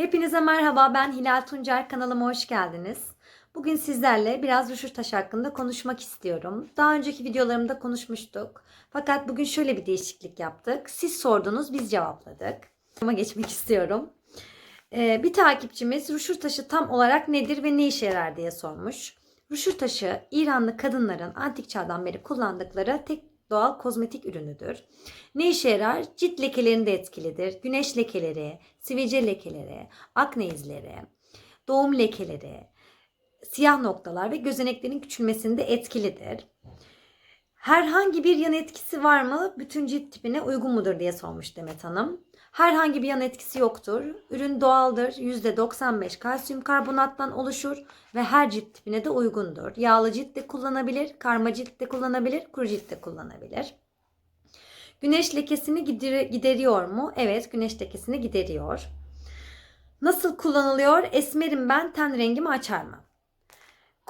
Hepinize merhaba ben Hilal Tuncer kanalıma hoş geldiniz. Bugün sizlerle biraz röşürtaş hakkında konuşmak istiyorum. Daha önceki videolarımda konuşmuştuk. Fakat bugün şöyle bir değişiklik yaptık. Siz sordunuz biz cevapladık. Ama geçmek istiyorum. Ee, bir takipçimiz röşürtaşı tam olarak nedir ve ne işe yarar diye sormuş. Röşürtaşı İranlı kadınların antik çağdan beri kullandıkları tek doğal kozmetik ürünüdür. Ne işe yarar? Cilt lekelerinde etkilidir. Güneş lekeleri, sivilce lekeleri, akne izleri, doğum lekeleri, siyah noktalar ve gözeneklerin küçülmesinde etkilidir. Herhangi bir yan etkisi var mı? Bütün cilt tipine uygun mudur diye sormuş Demet Hanım. Herhangi bir yan etkisi yoktur. Ürün doğaldır. %95 kalsiyum karbonattan oluşur ve her cilt tipine de uygundur. Yağlı cilt de kullanabilir, karma cilt de kullanabilir, kuru cilt de kullanabilir. Güneş lekesini gider- gideriyor mu? Evet, güneş lekesini gideriyor. Nasıl kullanılıyor? Esmerim ben, ten rengimi açar mı?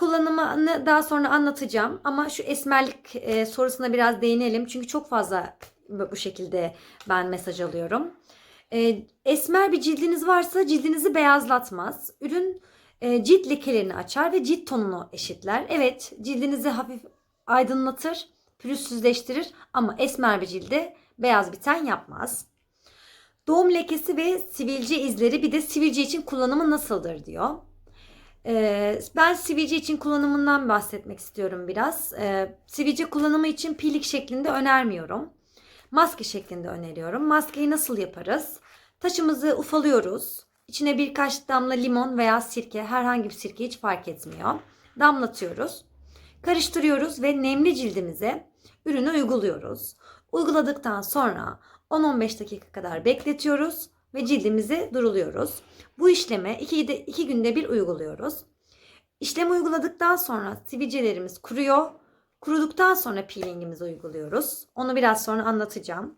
Kullanımını daha sonra anlatacağım ama şu esmerlik e, sorusuna biraz değinelim. Çünkü çok fazla bu şekilde ben mesaj alıyorum. E, esmer bir cildiniz varsa cildinizi beyazlatmaz. Ürün e, cilt lekelerini açar ve cilt tonunu eşitler. Evet cildinizi hafif aydınlatır, pürüzsüzleştirir ama esmer bir cilde beyaz bir ten yapmaz. Doğum lekesi ve sivilce izleri bir de sivilce için kullanımı nasıldır diyor. Ee, ben sivilce için kullanımından bahsetmek istiyorum biraz. Ee, sivilce kullanımı için pilik şeklinde önermiyorum. Maske şeklinde öneriyorum. Maskeyi nasıl yaparız? Taşımızı ufalıyoruz. İçine birkaç damla limon veya sirke, herhangi bir sirke hiç fark etmiyor. Damlatıyoruz. Karıştırıyoruz ve nemli cildimize ürünü uyguluyoruz. Uyguladıktan sonra 10-15 dakika kadar bekletiyoruz ve cildimizi duruluyoruz. Bu işlemi 2 iki günde bir uyguluyoruz. İşlemi uyguladıktan sonra sivilcelerimiz kuruyor. Kuruduktan sonra peelingimizi uyguluyoruz. Onu biraz sonra anlatacağım.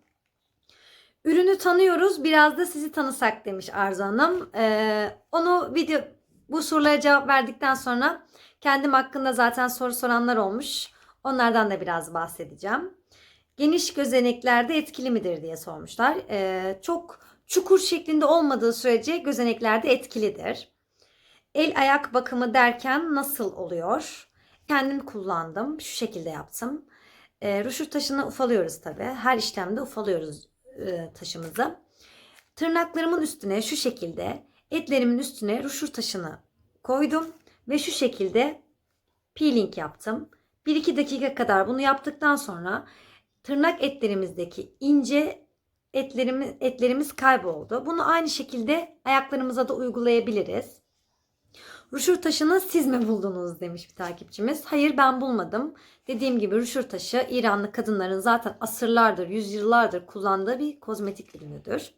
Ürünü tanıyoruz. Biraz da sizi tanısak demiş Arzu Hanım. Ee, onu video bu sorulara cevap verdikten sonra kendim hakkında zaten soru soranlar olmuş. Onlardan da biraz bahsedeceğim. Geniş gözeneklerde etkili midir diye sormuşlar. Ee, çok çukur şeklinde olmadığı sürece gözeneklerde etkilidir. El ayak bakımı derken nasıl oluyor? Kendim kullandım. Şu şekilde yaptım. E, ruşur taşını ufalıyoruz tabi. Her işlemde ufalıyoruz e, taşımızı. Tırnaklarımın üstüne şu şekilde etlerimin üstüne ruşur taşını koydum ve şu şekilde peeling yaptım. 1-2 dakika kadar bunu yaptıktan sonra tırnak etlerimizdeki ince etlerimiz, etlerimiz kayboldu. Bunu aynı şekilde ayaklarımıza da uygulayabiliriz. Ruşur taşını siz mi buldunuz demiş bir takipçimiz. Hayır ben bulmadım. Dediğim gibi ruşur taşı İranlı kadınların zaten asırlardır, yüzyıllardır kullandığı bir kozmetik ürünüdür.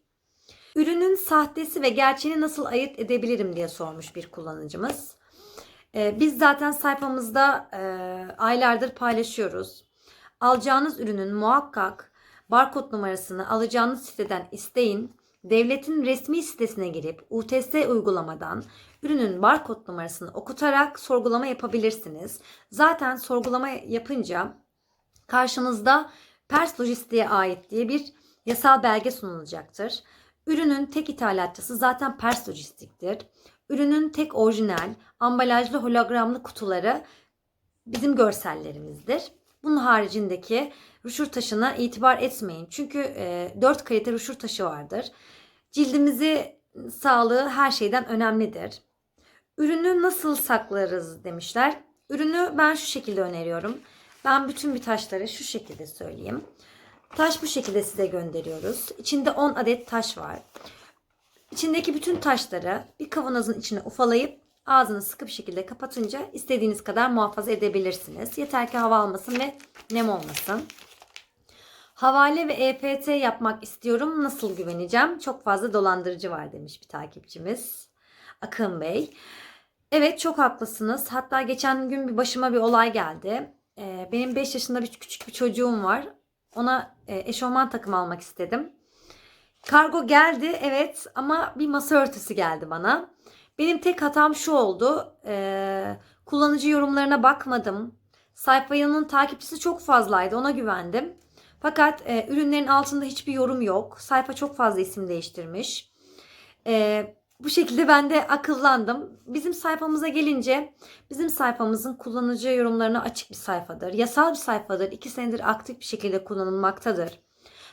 Ürünün sahtesi ve gerçeğini nasıl ayırt edebilirim diye sormuş bir kullanıcımız. Ee, biz zaten sayfamızda e, aylardır paylaşıyoruz. Alacağınız ürünün muhakkak barkod numarasını alacağınız siteden isteyin. Devletin resmi sitesine girip UTS uygulamadan ürünün barkod numarasını okutarak sorgulama yapabilirsiniz. Zaten sorgulama yapınca karşınızda Pers Lojistik'e ait diye bir yasal belge sunulacaktır. Ürünün tek ithalatçısı zaten Pers Lojistik'tir. Ürünün tek orijinal ambalajlı hologramlı kutuları bizim görsellerimizdir. Bunun haricindeki ruşur taşına itibar etmeyin. Çünkü e, 4 kalite ruşur taşı vardır. Cildimizi sağlığı her şeyden önemlidir. Ürünü nasıl saklarız demişler. Ürünü ben şu şekilde öneriyorum. Ben bütün bir taşları şu şekilde söyleyeyim. Taş bu şekilde size gönderiyoruz. İçinde 10 adet taş var. İçindeki bütün taşları bir kavanozun içine ufalayıp ağzını sıkı bir şekilde kapatınca istediğiniz kadar muhafaza edebilirsiniz. Yeter ki hava almasın ve nem olmasın. Havale ve EFT yapmak istiyorum. Nasıl güveneceğim? Çok fazla dolandırıcı var demiş bir takipçimiz. Akın Bey. Evet çok haklısınız. Hatta geçen gün bir başıma bir olay geldi. Ee, benim 5 yaşında bir küçük bir çocuğum var. Ona e, eşofman takım almak istedim. Kargo geldi evet ama bir masa örtüsü geldi bana. Benim tek hatam şu oldu. Ee, kullanıcı yorumlarına bakmadım. Sayfanın takipçisi çok fazlaydı. Ona güvendim. Fakat e, ürünlerin altında hiçbir yorum yok. Sayfa çok fazla isim değiştirmiş. E, bu şekilde ben de akıllandım. Bizim sayfamıza gelince bizim sayfamızın kullanıcı yorumlarına açık bir sayfadır. Yasal bir sayfadır. İki senedir aktif bir şekilde kullanılmaktadır.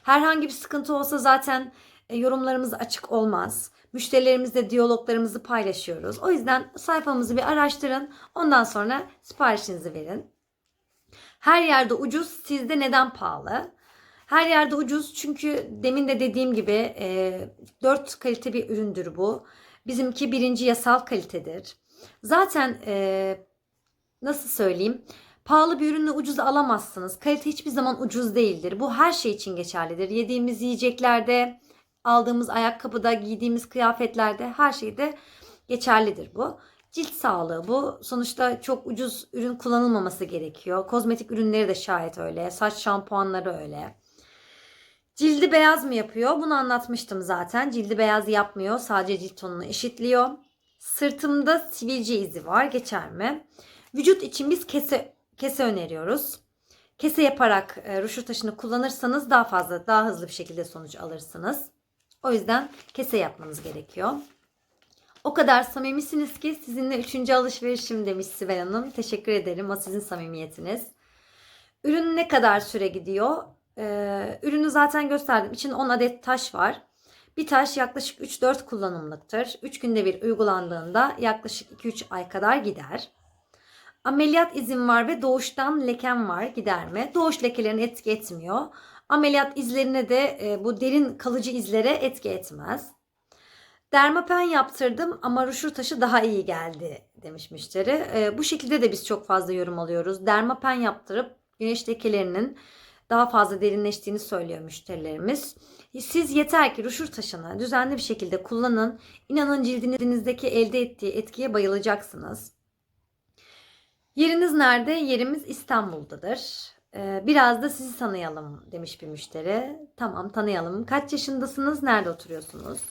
Herhangi bir sıkıntı olsa zaten e, yorumlarımız açık olmaz. Müşterilerimizle diyaloglarımızı paylaşıyoruz. O yüzden sayfamızı bir araştırın. Ondan sonra siparişinizi verin. Her yerde ucuz, sizde neden pahalı? Her yerde ucuz çünkü demin de dediğim gibi e, 4 kalite bir üründür bu. Bizimki birinci yasal kalitedir. Zaten e, nasıl söyleyeyim? Pahalı bir ürünü ucuz alamazsınız. Kalite hiçbir zaman ucuz değildir. Bu her şey için geçerlidir. Yediğimiz yiyeceklerde, aldığımız ayakkabıda, giydiğimiz kıyafetlerde her şeyde geçerlidir bu. Cilt sağlığı bu. Sonuçta çok ucuz ürün kullanılmaması gerekiyor. Kozmetik ürünleri de şayet öyle. Saç şampuanları öyle. Cildi beyaz mı yapıyor? Bunu anlatmıştım zaten. Cildi beyaz yapmıyor. Sadece cilt tonunu eşitliyor. Sırtımda sivilce izi var. Geçer mi? Vücut için biz kese kese öneriyoruz. Kese yaparak e, ruşur taşını kullanırsanız daha fazla, daha hızlı bir şekilde sonuç alırsınız. O yüzden kese yapmanız gerekiyor. O kadar samimisiniz ki sizinle üçüncü alışverişim demiş Sibel Hanım. Teşekkür ederim. O sizin samimiyetiniz. Ürün ne kadar süre gidiyor? Ee, ürünü zaten gösterdim. İçinde 10 adet taş var. Bir taş yaklaşık 3-4 kullanımlıktır. 3 günde bir uygulandığında yaklaşık 2-3 ay kadar gider. Ameliyat izin var ve doğuştan lekem var gider mi? Doğuş lekelerini etki etmiyor. Ameliyat izlerine de e, bu derin kalıcı izlere etki etmez. Dermapen yaptırdım ama ruşur taşı daha iyi geldi demiş müşteri. E, bu şekilde de biz çok fazla yorum alıyoruz. Dermapen yaptırıp güneş lekelerinin daha fazla derinleştiğini söylüyor müşterilerimiz. Siz yeter ki ruşur taşını düzenli bir şekilde kullanın. İnanın cildinizdeki elde ettiği etkiye bayılacaksınız. Yeriniz nerede? Yerimiz İstanbul'dadır. Ee, biraz da sizi tanıyalım demiş bir müşteri. Tamam tanıyalım. Kaç yaşındasınız? Nerede oturuyorsunuz?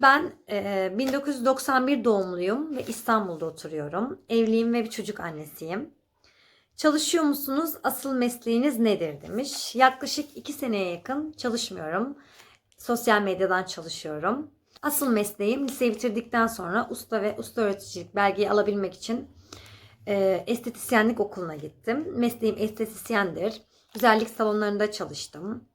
Ben e, 1991 doğumluyum ve İstanbul'da oturuyorum. Evliyim ve bir çocuk annesiyim. Çalışıyor musunuz? Asıl mesleğiniz nedir demiş. Yaklaşık 2 seneye yakın çalışmıyorum. Sosyal medyadan çalışıyorum. Asıl mesleğim liseyi bitirdikten sonra usta ve usta öğreticilik belgeyi alabilmek için e, estetisyenlik okuluna gittim. Mesleğim estetisyendir. Güzellik salonlarında çalıştım.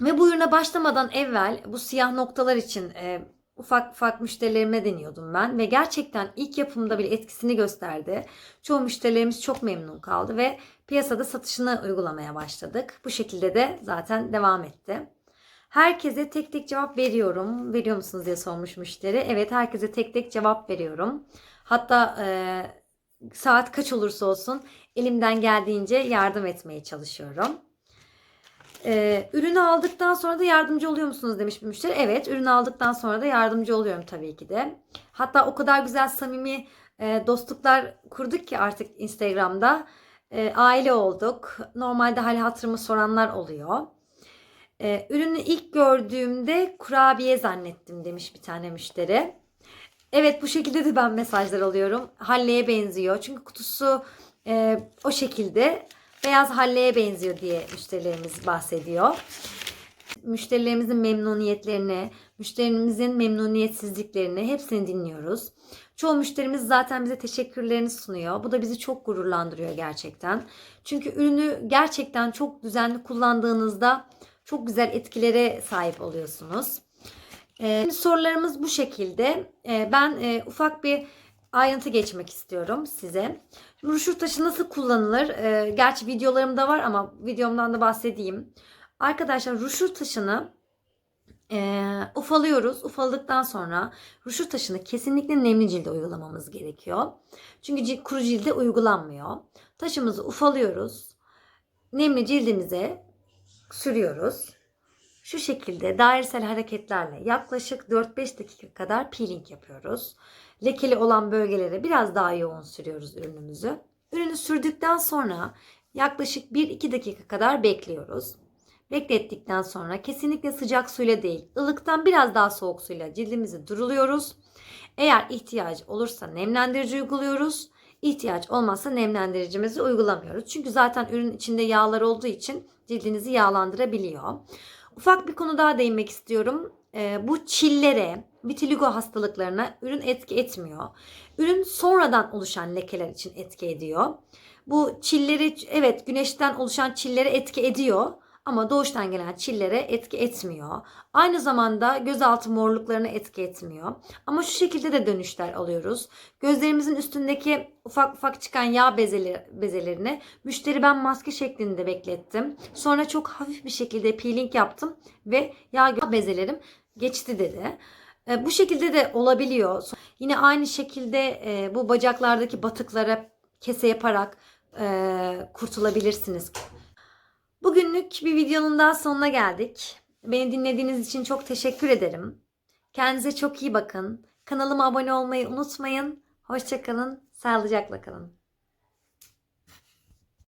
Ve bu ürüne başlamadan evvel bu siyah noktalar için e, ufak ufak müşterilerime deniyordum ben. Ve gerçekten ilk yapımda bile etkisini gösterdi. Çoğu müşterilerimiz çok memnun kaldı ve piyasada satışını uygulamaya başladık. Bu şekilde de zaten devam etti. Herkese tek tek cevap veriyorum. Veriyor musunuz diye sormuş müşteri. Evet herkese tek tek cevap veriyorum. Hatta e, saat kaç olursa olsun elimden geldiğince yardım etmeye çalışıyorum. Ee, ürünü aldıktan sonra da yardımcı oluyor musunuz demiş bir müşteri. Evet ürünü aldıktan sonra da yardımcı oluyorum tabii ki de. Hatta o kadar güzel samimi e, dostluklar kurduk ki artık Instagram'da. E, aile olduk. Normalde hal hatırımı soranlar oluyor. E, ürünü ilk gördüğümde kurabiye zannettim demiş bir tane müşteri. Evet bu şekilde de ben mesajlar alıyorum. Halleye benziyor. Çünkü kutusu e, o şekilde beyaz halleye benziyor diye müşterilerimiz bahsediyor. Müşterilerimizin memnuniyetlerini, müşterimizin memnuniyetsizliklerini hepsini dinliyoruz. Çoğu müşterimiz zaten bize teşekkürlerini sunuyor. Bu da bizi çok gururlandırıyor gerçekten. Çünkü ürünü gerçekten çok düzenli kullandığınızda çok güzel etkilere sahip oluyorsunuz. Ee, sorularımız bu şekilde. Ee, ben e, ufak bir ayrıntı geçmek istiyorum size. Ruşur taşı nasıl kullanılır? Ee, gerçi videolarımda var ama videomdan da bahsedeyim. Arkadaşlar ruşur taşını e, ufalıyoruz. Ufaladıktan sonra ruşur taşını kesinlikle nemli cilde uygulamamız gerekiyor. Çünkü kuru cilde uygulanmıyor. Taşımızı ufalıyoruz. Nemli cildimize sürüyoruz. Şu şekilde dairesel hareketlerle yaklaşık 4-5 dakika kadar peeling yapıyoruz. Lekeli olan bölgelere biraz daha yoğun sürüyoruz ürünümüzü. Ürünü sürdükten sonra yaklaşık 1-2 dakika kadar bekliyoruz. Beklettikten sonra kesinlikle sıcak suyla değil, ılıktan biraz daha soğuk suyla cildimizi duruluyoruz. Eğer ihtiyaç olursa nemlendirici uyguluyoruz. İhtiyaç olmazsa nemlendiricimizi uygulamıyoruz. Çünkü zaten ürün içinde yağlar olduğu için cildinizi yağlandırabiliyor. Ufak bir konu daha değinmek istiyorum. E, bu çillere, vitiligo hastalıklarına ürün etki etmiyor. Ürün sonradan oluşan lekeler için etki ediyor. Bu çilleri evet güneşten oluşan çillere etki ediyor ama doğuştan gelen çillere etki etmiyor. Aynı zamanda gözaltı morluklarına etki etmiyor. Ama şu şekilde de dönüşler alıyoruz. Gözlerimizin üstündeki ufak ufak çıkan yağ bezeleri, bezelerini müşteri ben maske şeklinde beklettim. Sonra çok hafif bir şekilde peeling yaptım ve yağ bezelerim geçti dedi. E, bu şekilde de olabiliyor. Yine aynı şekilde e, bu bacaklardaki batıklara kese yaparak e, kurtulabilirsiniz. Bugünlük bir videonun daha sonuna geldik. Beni dinlediğiniz için çok teşekkür ederim. Kendinize çok iyi bakın. Kanalıma abone olmayı unutmayın. Hoşçakalın, sağlıcakla kalın.